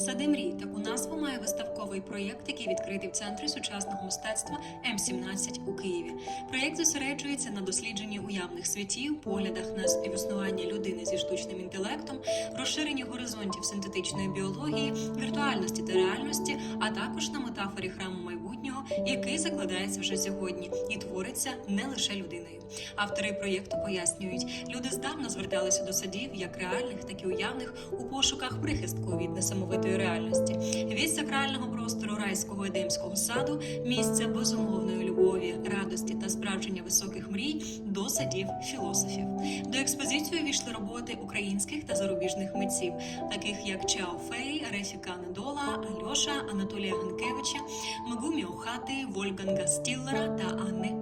Сади мрій таку назву має виставковий проєкт, який відкритий в центрі сучасного мистецтва М17 у Києві. Проєкт зосереджується на дослідженні уявних світів, поглядах на співіснування людини зі штучним інтелектом, розширенні горизонтів синтетичної біології, віртуальності та реальності, а також на метафорі храму майбутнього, який закладається вже сьогодні і твориться не лише людиною. Автори проєкту пояснюють, люди здавна зверталися до садів як реальних, так і уявних у пошуках прихистку від несамовитої реальності. Сакрального простору райського едемського саду, місця безумовної любові, радості та справження високих мрій до садів філософів. До експозиції війшли роботи українських та зарубіжних митців, таких як Чао Фей, Рефіка Недола, Альоша, Анатолія Ганкевича, Магумі Охати, Вольганга Стіллера та Анни.